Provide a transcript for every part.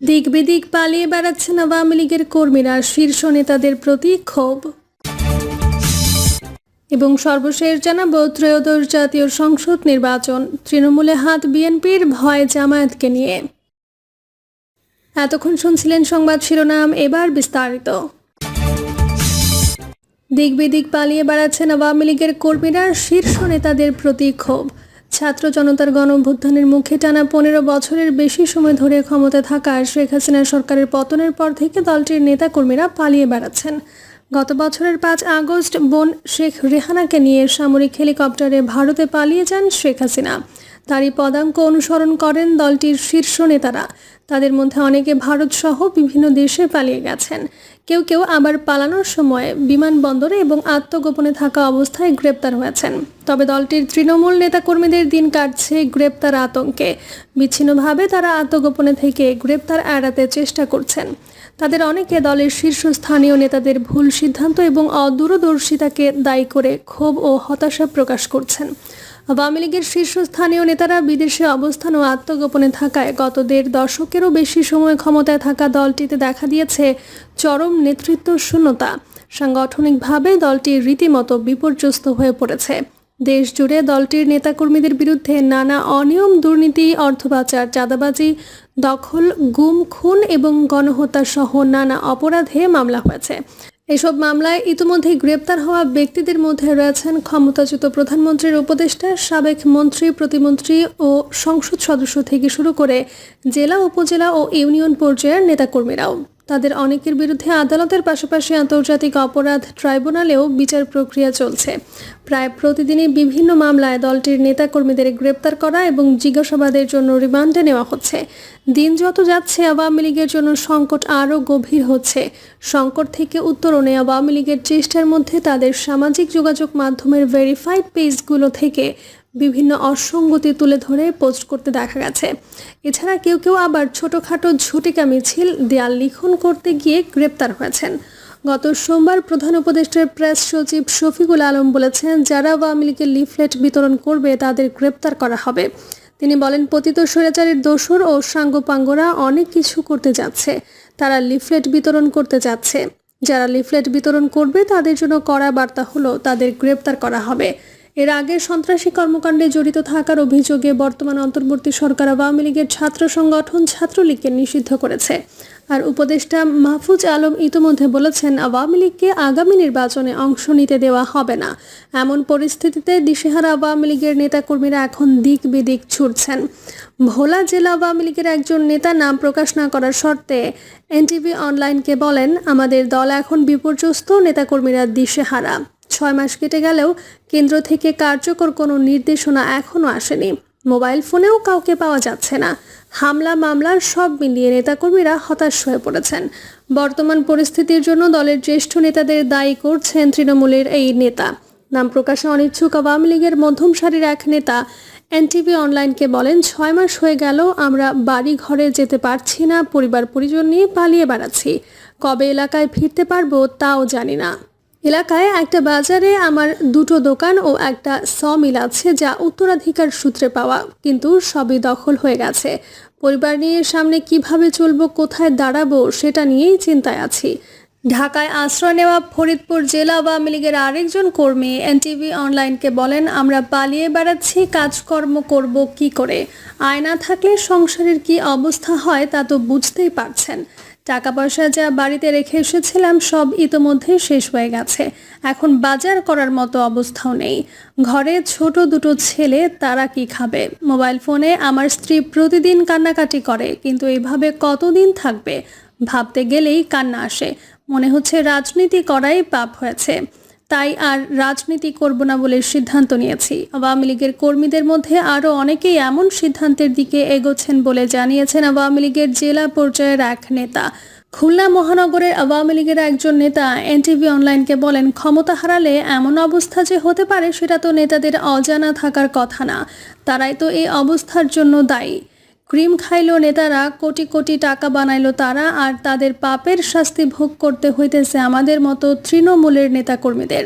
দিক বিদিক পালিয়ে বেড়াচ্ছেন আওয়ামী লীগের কর্মীরা, শীর্ষ নেতাদের প্রতি ক্ষোভ। এবং সর্বশেষ জানাব, ত্রয়োদশ জাতীয় সংসদ নির্বাচন, তৃণমূলে হাত বিএনপির ভয় জামায়াতকে নিয়ে। এতক্ষণ শুনছিলেন সংবাদ শিরোনাম, এবার বিস্তারিত। দিক বিদিক পালিয়ে বেড়াচ্ছেন আওয়ামী লীগের কর্মীরা, শীর্ষ নেতাদের প্রতি ক্ষোভ। ছাত্র জনতার গণ অভ্যুত্থানের মুখে টানা পনেরো বছরের বেশি সময় ধরে ক্ষমতা থাকা শেখ হাসিনা সরকারের পতনের পর থেকে দলটির নেতাকর্মীরা পালিয়ে বেড়াচ্ছেন। গত বছরের পাঁচ আগস্ট বোন শেখ রেহানাকে নিয়ে সামরিক হেলিকপ্টারে ভারতে পালিয়ে যান শেখ হাসিনা। তারই পদাঙ্ক অনুসরণ করেন দলটির শীর্ষ নেতারা। তাদের মধ্যে অনেকে ভারত সহ বিভিন্ন দেশে পালিয়ে গেছেন। কেউ কেউ আবার পালানোর সময় বিমানবন্দরে এবং আত্মগোপনে থাকা অবস্থায় গ্রেপ্তার হয়েছেন। তবে দলটির তৃণমূল নেতাকর্মীদের দিন কাটছে গ্রেপ্তার আতঙ্কে। বিচ্ছিন্নভাবে তারা আত্মগোপনে থেকে গ্রেপ্তার এড়াতে চেষ্টা করছেন। তাদের অনেকে দলের শীর্ষস্থানীয় নেতাদের ভুল সিদ্ধান্ত এবং অদূরদর্শিতাকে দায়ী করে ক্ষোভ ও হতাশা প্রকাশ করছেন। আওয়ামী লীগের শীর্ষস্থানীয় নেতারা বিদেশে অবস্থান ও আত্মগোপনে থাকায় গত দেড় দশকেরও বেশি সময় ক্ষমতায় থাকা দলটিতে দেখা দিয়েছে চরম নেতৃত্ব শূন্যতা সাংগঠনিকভাবে দলটি রীতিমতো বিপর্যস্ত হয়ে পড়েছে। দেশ জুড়ে দলটির নেতাকর্মীদের বিরুদ্ধে নানা অনিয়ম, দুর্নীতি অর্থ পাচার চাঁদাবাজি, দখল, গুম, খুন এবং গণহত্যা সহ নানা অপরাধে মামলা হয়েছে। এসব মামলায় ইতিমধ্যে গ্রেপ্তার হওয়া ব্যক্তিদের মধ্যে রয়েছেন ক্ষমতাচ্যুত প্রধানমন্ত্রীর উপদেষ্টা, সাবেক মন্ত্রী, প্রতিমন্ত্রী ও সংসদ সদস্য থেকে শুরু করে জেলা, উপজেলা ও ইউনিয়ন পর্যায়ের নেতাকর্মীরাও। তাদের অনেকের বিরুদ্ধে আদালতের পাশাপাশি আন্তর্জাতিক অপরাধ ট্রাইব্যুনালেও বিচার প্রক্রিয়া চলছে। প্রায় প্রতিদিনই বিভিন্ন মামলায় দলটির নেতাকর্মীদের গ্রেপ্তার করা এবং জিজ্ঞাসাবাদের জন্য রিমান্ডে নেওয়া হচ্ছে। দিন যত যাচ্ছে, আওয়ামী লীগের জন্য সংকট আরও গভীর হচ্ছে। সংকট থেকে উত্তরণে আওয়ামী লীগের চেষ্টার মধ্যে তাদের সামাজিক যোগাযোগ মাধ্যমের ভেরিফাইড পেজগুলো থেকে বিভিন্ন অসঙ্গতি তুলে ধরে পোস্ট করতে দেখা গেছে। এছাড়া কেউ কেউ আবার ছোটোখাটো ঝুটিকা মিছিল, দেয়াল লিখন করতে গিয়ে গ্রেপ্তার হয়েছেন। গত সোমবার প্রধান উপদেষ্টার প্রেস সচিব শফিকুল আলম বলেছেন, যারা আওয়ামী লীগের লিফলেট বিতরণ করবে, তাদের গ্রেপ্তার করা হবে। তিনি বলেন, পতিত স্বৈরাচারের দোসর ও সাঙ্গপাঙ্গরা অনেক কিছু করতে যাচ্ছে। তারা লিফলেট বিতরণ করতে যাচ্ছে। যারা লিফলেট বিতরণ করবে, তাদের জন্য কড়া বার্তা হলো, তাদের গ্রেপ্তার করা হবে। এর আগে সন্ত্রাসী কর্মকাণ্ডে জড়িত থাকার অভিযোগে বর্তমান অন্তর্বর্তী সরকার আওয়ামী লীগের ছাত্র সংগঠন ছাত্রলীগকে নিষিদ্ধ করেছে। আর উপদেষ্টা মাহফুজ আলম ইতোমধ্যে বলেছেন, আওয়ামী লীগকে আগামী নির্বাচনে অংশ নিতে দেওয়া হবে না। এমন পরিস্থিতিতে দিশেহারা আওয়ামী লীগের নেতাকর্মীরা এখন দিক বিদিক ছুটছেন। ভোলা জেলা আওয়ামী লীগের একজন নেতা নাম প্রকাশ না করার শর্তে এনটিভি অনলাইনকে বলেন, আমাদের দল এখন বিপর্যস্ত, নেতাকর্মীরা দিশেহারা। ছয় মাস কেটে গেলেও কেন্দ্র থেকে কার্যকর কোনো নির্দেশনা এখনও আসেনি। মোবাইল ফোনেও কাউকে পাওয়া যাচ্ছে না। হামলা মামলার সব মিলিয়ে নেতাকর্মীরা হতাশ হয়ে পড়েছেন। বর্তমান পরিস্থিতির জন্য দলের জ্যেষ্ঠ নেতাদের দায়ী করছেন তৃণমূলের এই নেতা। নাম প্রকাশে অনিচ্ছুক আওয়ামী লীগের মধ্যম সারির এক নেতা এনটিভি অনলাইনকে বলেন, ছয় মাস হয়ে গেল, আমরা বাড়ি ঘরে যেতে পারছি না পরিবার পরিজন নিয়ে পালিয়ে বেড়াচ্ছি। কবে এলাকায় ফিরতে পারব তাও জানি না। এলাকায় একটা বাজারে আমার দুটো দোকান ও একটা স মিল আছে যা উত্তরাধিকার সূত্রে পাওয়া, কিন্তু সবই দখল হয়ে গেছে। পরিবার নিয়ে সামনে কীভাবে চলবো, কোথায় দাঁড়াবো, সেটা নিয়েই চিন্তায় আছি। ঢাকায় আশ্রয় নেওয়া ফরিদপুর জেলা আওয়ামী লীগের আরেকজন কর্মী এনটিভি অনলাইনকে বলেন, আমরা পালিয়ে বেড়াচ্ছি, কাজকর্ম করব কি করে? আয়না থাকলে সংসারের কি অবস্থা হয় তা তো বুঝতেই পারছেন। টাকা পয়সা যা বাড়িতে রেখে এসেছিলাম সব ইতোমধ্যে শেষ হয়ে গেছে। এখন বাজার করার মতো অবস্থাও নেই। ঘরে ছোট দুটো ছেলে, তারা কি খাবে? মোবাইল ফোনে আমার স্ত্রী প্রতিদিন কান্নাকাটি করে, কিন্তু এভাবে কতদিন থাকবে? ভাবতে গেলেই কান্না আসে। মনে হচ্ছে রাজনীতি করাই পাপ হয়েছে। তাই আর রাজনীতি করব না বলে সিদ্ধান্ত নিয়েছি। আওয়ামী লীগের কর্মীদের মধ্যে আরও অনেকেই এমন সিদ্ধান্তের দিকে এগোচ্ছেন বলে জানিয়েছেন আওয়ামী লীগের জেলা পর্যায়ের এক নেতা। খুলনা মহানগরের আওয়ামী লীগের একজন নেতা এনটিভি অনলাইনকে বলেন, ক্ষমতা হারালে এমন অবস্থা যে হতে পারে সেটা তো নেতাদের অজানা থাকার কথা না। তারাই তো এই অবস্থার জন্য দায়ী। ক্রিম খাইল নেতারা, কোটি কোটি টাকা বানাইল তারা আর তাদের পাপের শাস্তি ভোগ করতে হইতেছে আমাদের মতো তৃণমূলের নেতাকর্মীদের।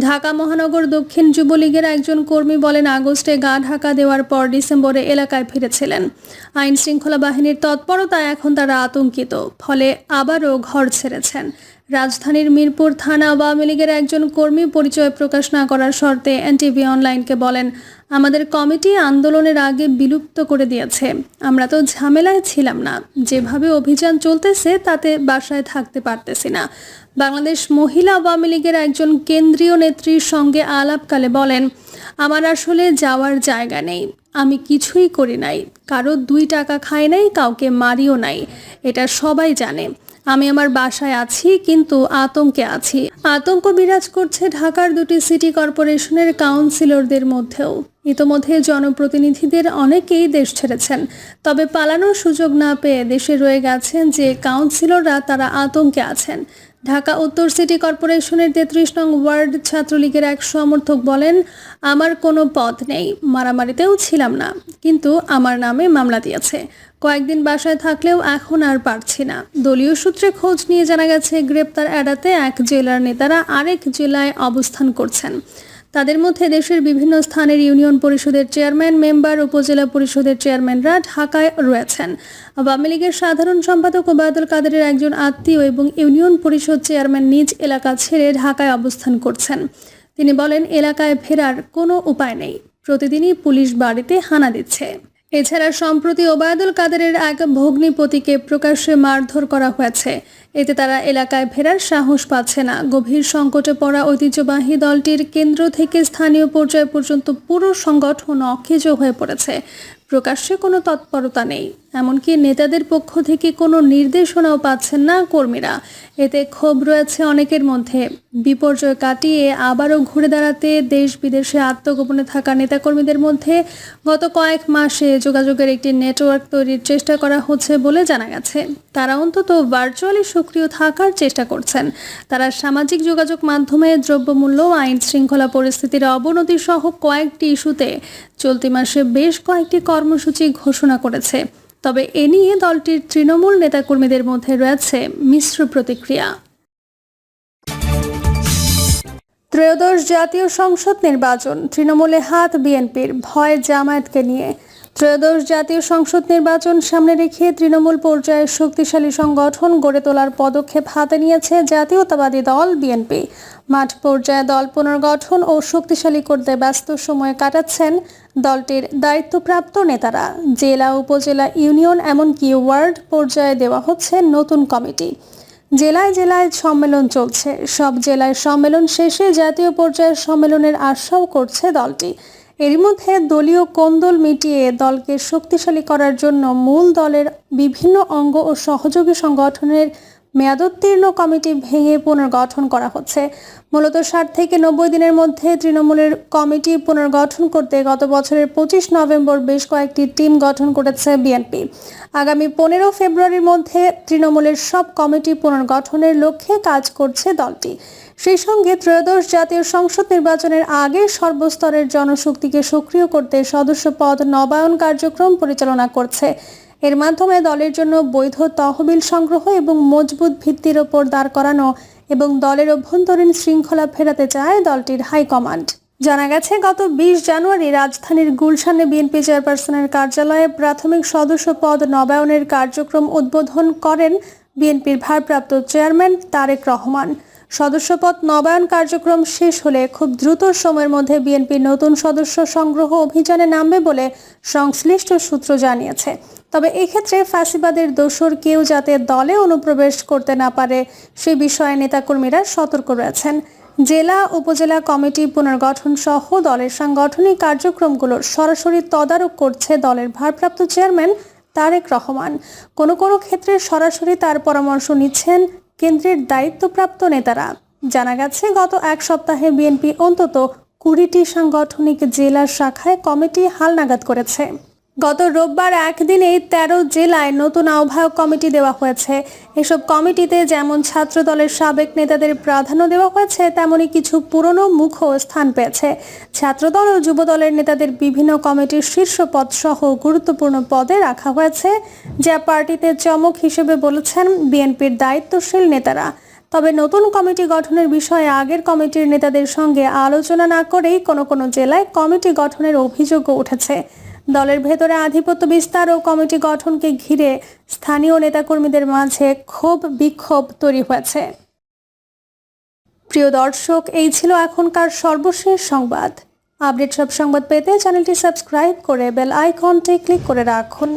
ঢাকা মহানগর দক্ষিণ যুবলীগের একজন কর্মী বলেন, আগস্টে গা ঢাকা দেওয়ার পর ডিসেম্বরে এলাকায় ফিরেছিলেন। আইন শৃঙ্খলা বাহিনীর তৎপরতায় এখন তারা আতঙ্কিত, ফলে আবারও ঘর ছেড়েছেন। রাজধানীর মিরপুর থানা আওয়ামী লীগের একজন কর্মী পরিচয় প্রকাশ না করার শর্তে এনটিভি অনলাইনকে বলেন, আমাদের কমিটি আন্দোলনের আগে বিলুপ্ত করে দিয়েছে। আমরা তো ঝামেলায় ছিলাম না। যেভাবে অভিযান চলতেছে, তাতে বাসায় থাকতে পারতেছি না। বাংলাদেশ মহিলা আওয়ামী লীগের একজন কেন্দ্রীয় নেত্রীর সঙ্গে আলাপকালে বলেন, আমার আসলে যাওয়ার জায়গা নেই। আমি কিছুই করি নাই। কারও দুই টাকা খাই নাই, কাউকে মারিও নাই। এটা সবাই জানে। আমি আমার বাসায় আছি, কিন্তু আতঙ্কে আছি। আতঙ্ক বিরাজ করছে ঢাকার দুটি সিটি কর্পোরেশনের কাউন্সিলরদের মধ্যেও। ইতোমধ্যে জনপ্রতিনিধিদের অনেকেই দেশ ছেড়েছেন। তবে পালানোর সুযোগ না পেয়ে দেশে রয়ে গেছেন যে কাউন্সিলররা, তারা আতঙ্কে আছেন। ঢাকা উত্তর সিটি কর্পোরেশনের তেত্রিশ নং ওয়ার্ড ছাত্রলীগের এক সমর্থক বলেন, আমার কোনো পদ নেই, মারামারিতেও ছিলাম না, কিন্তু আমার নামে মামলা দিয়েছে। কয়েকদিন বাসায় থাকলেও এখন আর পারছি না। দলীয় সূত্রে খোঁজ নিয়ে জানা গেছে, গ্রেপ্তার এড়াতে এক জেলার নেতারা আরেক জেলায় অবস্থান করছেন। তাদের মধ্যে দেশের বিভিন্ন স্থানের ইউনিয়ন পরিষদের চেয়ারম্যান, মেম্বার, উপজেলা পরিষদের চেয়ারম্যানরা ঢাকায় রয়েছেন। আওয়ামী লীগের সাধারণ সম্পাদক ওবায়দুল কাদেরের একজন আত্মীয় এবং ইউনিয়ন পরিষদ চেয়ারম্যান নিজ এলাকা ছেড়ে ঢাকায় অবস্থান করছেন। তিনি বলেন, এলাকায় ফেরার কোনো উপায় নেই। প্রতিদিনই পুলিশ বাড়িতে হানা দিচ্ছে। এছাড়া সম্প্রতি ওবায়দুল কাদেরের এক ভগ্নিপতিকে প্রকাশ্যে মারধর করা হয়েছে। এতে তারা এলাকায় ফেরার সাহস পাচ্ছে না। গভীর সংকটে পড়া ঐতিহ্যবাহী দলটির কেন্দ্র থেকে স্থানীয় পর্যায় পর্যন্ত পুরো সংগঠন অক্ষেজ হয়ে পড়েছে। প্রকাশ্যে কোনো তৎপরতা নেই। এমনকি নেতাদের পক্ষ থেকে কোনো নির্দেশনাও পাচ্ছেন না কর্মীরা। এতে ক্ষোভ রয়েছে অনেকের মধ্যে। বিপর্যয় কাটিয়ে আবারও ঘুরে দাঁড়াতে দেশ বিদেশে আত্মগোপনে থাকা নেতাকর্মীদের মধ্যে গত কয়েক মাসে যোগাযোগের একটি নেটওয়ার্ক তৈরির চেষ্টা করা হচ্ছে বলে জানা গেছে। তারা অন্তত ভার্চুয়ালি সক্রিয় থাকার চেষ্টা করছেন। তারা সামাজিক যোগাযোগ মাধ্যমে দ্রব্যমূল্য আইন শৃঙ্খলা পরিস্থিতির অবনতি সহ কয়েকটি ইস্যুতে চলতি মাসে বেশ কয়েকটি কর্মসূচি ঘোষণা করেছে। তবে এ নিয়ে দলটির তৃণমূল নেতাকর্মীদের মধ্যে রয়েছে মিশ্র প্রতিক্রিয়া। ত্রয়োদশ জাতীয় সংসদ নির্বাচন, তৃণমূলে হাত বিএনপির ভয় জামায়াতকে নিয়ে। ত্রয়োদশ জাতীয় সংসদ নির্বাচন সামনে রেখে তৃণমূল পর্যায়ে শক্তিশালী সংগঠন গড়ে তোলার পদক্ষেপ হাতে নিয়েছে জাতীয়তাবাদী দল বিএনপি। মাঠ পর্যায়ে দল পুনর্গঠন ও শক্তিশালী করতে ব্যস্ত সময় কাটাচ্ছেন দলটির দায়িত্বপ্রাপ্ত নেতারা। জেলা, উপজেলা, ইউনিয়ন, এমনকি ওয়ার্ড পর্যায়ে দেওয়া হচ্ছে নতুন কমিটি। জেলায় জেলায় সম্মেলন চলছে। সব জেলায় সম্মেলন শেষে জাতীয় পর্যায়ের সম্মেলনের আশাও করছে দলটি। এরই মধ্যে দলীয় কোন্দল মিটিয়ে দলকে শক্তিশালী করার জন্য মূল দলের বিভিন্ন অঙ্গ ও সহযোগী সংগঠনের মেয়াদোত্তীর্ণ কমিটি ভেঙে পুনর্গঠন করা হচ্ছে। মূলত ষাট থেকে নব্বই দিনের মধ্যে তৃণমূলের কমিটি পুনর্গঠন করতে গত বছরের পঁচিশ নভেম্বর বেশ কয়েকটি টিম গঠন করেছে বিএনপি। আগামী পনেরো ফেব্রুয়ারির মধ্যে তৃণমূলের সব কমিটি পুনর্গঠনের লক্ষ্যে কাজ করছে দলটি। সেই সঙ্গে ত্রয়োদশ জাতীয় সংসদ নির্বাচনের আগে সর্বস্তরের জনশক্তিকে সক্রিয় করতে সদস্য পদ নবায়ন কার্যক্রম পরিচালনা করছে এর মাধ্যমে দলের জন্য বৈধ তহবিল সংগ্রহ এবং মজবুত ভিত্তির ওপর দাঁড় করানো এবং দলের অভ্যন্তরীণ শৃঙ্খলা ফেরাতে চায় দলটির হাইকমান্ড। জানা গেছে, গত বিশ জানুয়ারি রাজধানীর গুলশানে বিএনপি চেয়ারপারসনের কার্যালয়ে প্রাথমিক সদস্য পদ নবায়নের কার্যক্রম উদ্বোধন করেন বিএনপির ভারপ্রাপ্ত চেয়ারম্যান তারেক রহমান। সদস্যপদ নবায়ন কার্যক্রম শেষ হলে খুব দ্রুত সময়ের মধ্যে বিএনপি নতুন সদস্য সংগ্রহ অভিযানে নামবে বলে সংশ্লিষ্ট সূত্র জানিয়েছে। তবে এক্ষেত্রে ফাঁসিবাদের দোসর কেউ যাতে দলে অনুপ্রবেশ করতে না পারে, সে বিষয়ে নেতাকর্মীরা সতর্ক রয়েছেন। জেলা, উপজেলা কমিটি পুনর্গঠন সহ দলের সাংগঠনিক কার্যক্রমগুলোর সরাসরি তদারক করছে দলের ভারপ্রাপ্ত চেয়ারম্যান তারেক রহমান। কোনো কোনো ক্ষেত্রে সরাসরি তার পরামর্শ নিচ্ছেন কেন্দ্রের দায়িত্বপ্রাপ্ত নেতারা। জানা গেছে, গত এক সপ্তাহে বিএনপি অন্তত কুড়িটি সাংগঠনিক জেলার শাখায় কমিটি হালনাগাদ করেছে। গত রোববার একদিনেই তেরো জেলায় নতুন আহ্বায়ক কমিটি দেওয়া হয়েছে। এসব কমিটিতে যেমন ছাত্র দলের সাবেক নেতাদের প্রাধান্য দেওয়া হয়েছে, তেমনি কিছু পুরনো মুখও স্থান পেয়েছে। ছাত্রদল ও যুব দলের নেতাদের বিভিন্ন কমিটির শীর্ষ পদ সহ গুরুত্বপূর্ণ পদে রাখা হয়েছে, যা পার্টিতে চমক হিসেবে বলেছেন বিএনপির দায়িত্বশীল নেতারা। তবে নতুন কমিটি গঠনের বিষয়ে আগের কমিটির নেতাদের সঙ্গে আলোচনা না করেই কোনো কোনো জেলায় কমিটি গঠনের অভিযোগও উঠেছে। দলের ভেতরে আধিপত্য বিস্তার ও কমিটি গঠনকে ঘিরে স্থানীয় নেতাকর্মীদের মাঝে ক্ষোভ বিক্ষোভ তৈরি হয়েছে। প্রিয় দর্শক, এই ছিল এখনকার সর্বশেষ সংবাদ। আপডেট সব সংবাদ পেতে চ্যানেলটি সাবস্ক্রাইব করে বেল আইকনটি ক্লিক করে রাখুন।